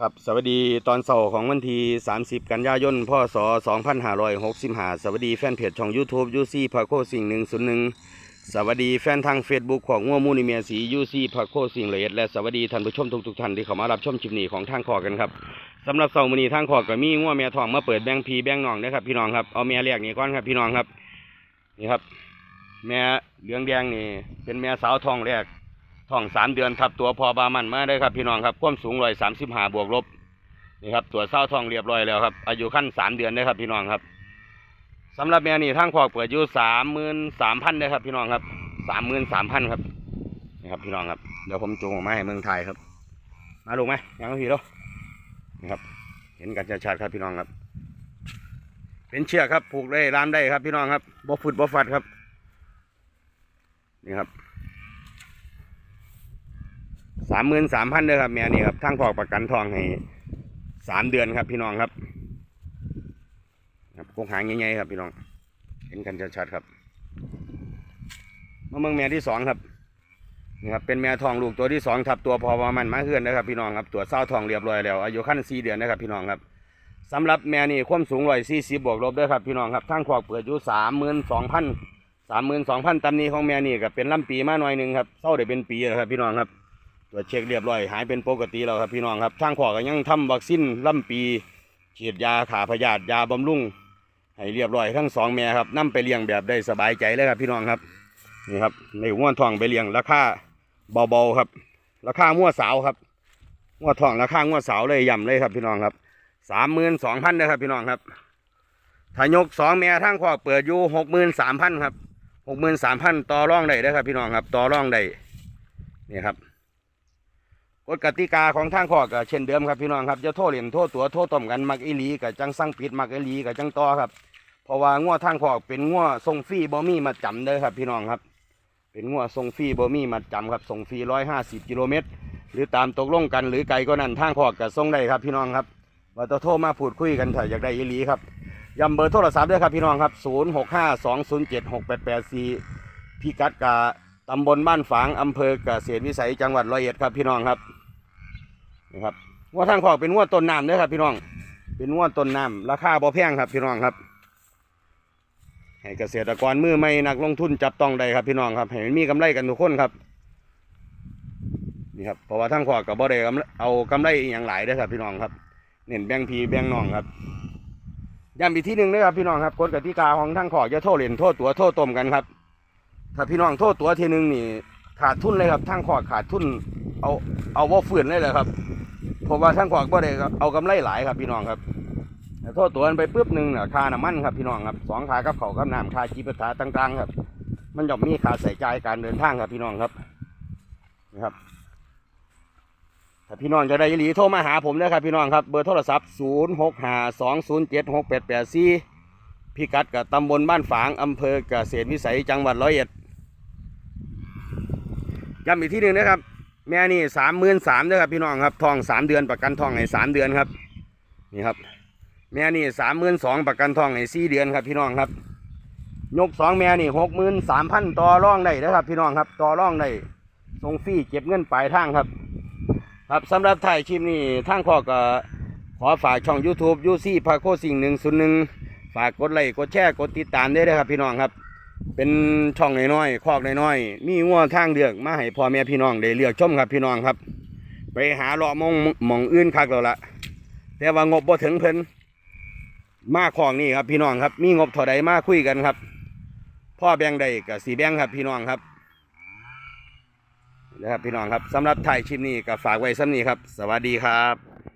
ครับสวัสดีตอนเสาร์ของวันที่ 30 กันยายนพศ2565สวัสดีแฟนเพจช่อง YouTube ยูซี่พาโคสิ่ง101สวัสดีแฟนทาง Facebook ของงัวมูนิเมียสียูซี่พาโคสิ่งละเอียดและสวัสดีท่านผู้ชมทุกๆท่านที่เข้ามารับชมคลิปนี้ของทางขอกันครับสำหรับเสาร์มื้อนี้ทางขอก็มีงัวแม่ทองมาเปิดแบงพีแบงน้องนะครับพี่น้องครับเอาแม่แรกนี่ก่อนครับพี่น้องครับนี่ครับ แม่เหลืองแดงนี่เป็นแม่สาวทองแรก ท้องสามเดือนครับ ตัวพอบามันมาได้ครับพี่น้องครับความสูงร้อยสามสิบห้าบวกลบนี่ครับตัวเศร้าทองเรียบร้อยแล้วครับอายุขั้นสามเดือนได้ครับพี่น้องครับสำหรับแม่นี่ทางขอกเปิดอยู่สามหมื่นสามพันได้ครับ พี่น้องครับสามหมื่นสามพันครับนี่ครับพี่น้องครับเดี๋ยวผมจูงออกมาให้เมืองไทยครับ มาลูไหมยังไม่พี่แล้วนี่ครับ เห็นกันชัดๆครับพี่น้องครับ เป็นเชือกครับผูกได้รามได้ครับ พี่น้องครับบ่ฟุดบ่ฟัดครับ นี่ครับ สามหมื่นสามพันเด้อครับแม่นี่ครับทั้งพอกประกันทองให้สามเดือนครับ พี่น้องครับครับกงหางใหญ่ๆครับ พี่น้อง เห็นกันชัดๆครับมาเมืองแม่ที่สองครับนี่ครับเป็นแม่ทองลูกตัวที่สองทับตัวพอประมันมาเฮือนนะครับ พี่น้องครับตัวเศร้าทองเรียบร้อยแล้วอายุขั้นสี่เดือนนะครับ พี่น้องครับสำหรับแม่นี่ความสูงร้อยสี่สิบบวกลบด้อครับพี่น้องครับทั้งขอกเปิดอยู่สามหมื่นสองพันสามหมื่นสองพันตำนี้ของแม่นี่ก็เป็นลำปีมาหน่อยหนึ่งครับเศร้าได้เป็นปีแล้วครับพี่น้องครับ ตรวจเช็คเรียบร้อยหายเป็นปกติแล้วครับพี่น้องครับทางขอก็ยังทำวัคซีนล่ำปีฉีดยาขาพยาธิยาบำรุงให้เรียบร้อยทั้งสองแม่ครับนํไปเลี้ยงแบบได้สบายใจเลยครับพี่น้องครับนี่ครับในหัวทองไปเลี้ยงราคาเบาๆครับ ราคามั่วสาวครับมั่วทองราคามั่วสาวเลยย่ำเลยครับพี่น้องครับสามหมื่นสองพันนะครับพี่น้องครับถ้ายกสองแม่ทางขอเปิดอยู่หกหมื่นสามพันครับหกหมื่นสามพันต่อร่องได้เด้อครับพี่น้องครับ ต่อร่องได้นี่ครับ กฎกติกาของทางขอก็เช่นเดิมครับพี่น้องครับจะโทษเหรียญโทษตัวโทษต้มกันมักอีหลีกับจังสั่งปิดมักอีหลีกับจังต่อครับเพราะว่าง้วทางข้อเป็นง้วทรงฟรีบ่มีมาจำเด้อครับ พี่น้องครับ เป็นง้วทรงฟรีบ่มีมาจำครับส่งฟรีร้อยห้าสิบกิโลเมตรหรือตามตกลงกันหรือไกลก็นั่นทางขอก็ส่งได้ครับ พี่น้องครับว่าจะโทรมาพูดคุยกันถ้าอยากได้อีหลีครับย้ำเบอร์โทรศัพท์ด้วยครับพี่น้องครับศูนย์หกห้าสองศูนย์เจ็ดหกแปดแปดสี่พิกัดกาตำบลบ้านฝางอำเภอกเกษตรวิสัยจังหวัดร้อยเอ็ดครับพี่น้องครับ นะครับงวทางขอกเป็นงวต้นน้ำเด้อครับ พี่น้อง เป็นงวต้นน้ำราคาบ่แพงครับ พี่น้องครับให้เกษตรกรมือใหม่นักลงทุนจับต้องได้ครับพี่น้องครับให้มันมีกำไรกันทุกคนครับนี่ครับเพราะว่าทางขอกกับบ่ได้กำไรเอากำไรอย่างหลายเด้ครับพี่น้องครับ เน้นแบ่งพีแบ่งน้องครับย้ำอีกที่หนึ่งนะครับพี่น้องครับกฎกติกาของทางขอกจะโทษเหรียญโทษตัวโทษต้มกันครับ ถ้าพี่น้องโทษตัวทีหนึงนี่ขาดทุนเลยครับทางขอกขาดทุนเอาเอาว่าฝืนเลยเลยครับ เพราะว่าทั้งขวากบ่ได้เอากำไรหลายครับพี่น้องครับโทษตัวมันไปปุ๊บหนึ่งน่ะค่าน้ำมันครับพี่น้องครับสองค่ากับเขากับน้ำค่าจีปาถาต่าง ๆ ครับ มันย่อมมีค่าใส่ใจการเดินทางครับพี่น้องครับนะครับถ้าพี่น้องจะได้ยีหลีโทรมาหาผมนะครับพี่น้องครับเบอร์โทรศัพท์ 0 6 5 2 0 7 6 8 8 4พิกัดกับตำบลบ้านฝางอำเภอเกษตรวิสัยจังหวัดร้อยเอ็ดย้ำอีกที่หนึ่งนะครับ แม่นี่สามหมื่นสามนะครับพี่น้องครับทองสามเดือนประกันทองให้สามเดือนครับ นี่ครับ แม่นี่สามหมื่นสองประกันทองให้สี่เดือนครับพี่น้องครับ ยกสองแม่นี่หกหมื่นสามพันต่อร่องได้นะครับ พี่น้องครับต่อร่องได้ส่งฟรีเก็บเงินปลายทางครับ ครับสำหรับถ่ายคลิปนี้ทางพ่อก็ขอฝากช่อง YouTube ยูซี่พาโคสิ่งหนึ่งศูนย์หนึ่งฝากกดไลค์กดแชร์กดติดตามได้วยครับพี่น้องครับ เป็นช่องน้อยๆคอกน้อยๆมีงัวทางเลือกมาให้พ่อแม่พี่น้องได้เลือกชมครับพี่น้องครับ ไปหาเลาะมองมองอื่นคักแล้วละแต่ว่างบบ่ถึงเพิ่นมาของนี่ครับพี่น้องครับ มีงบเท่าใดมาคุยกันครับ พ่อแบงได้กับสีแบงครับพี่น้องครับนะครับพี่น้องครับสำหรับถ่ายคลิปนี้ก็ฝากไว้ซ้ำนี้ครับ สวัสดีครับ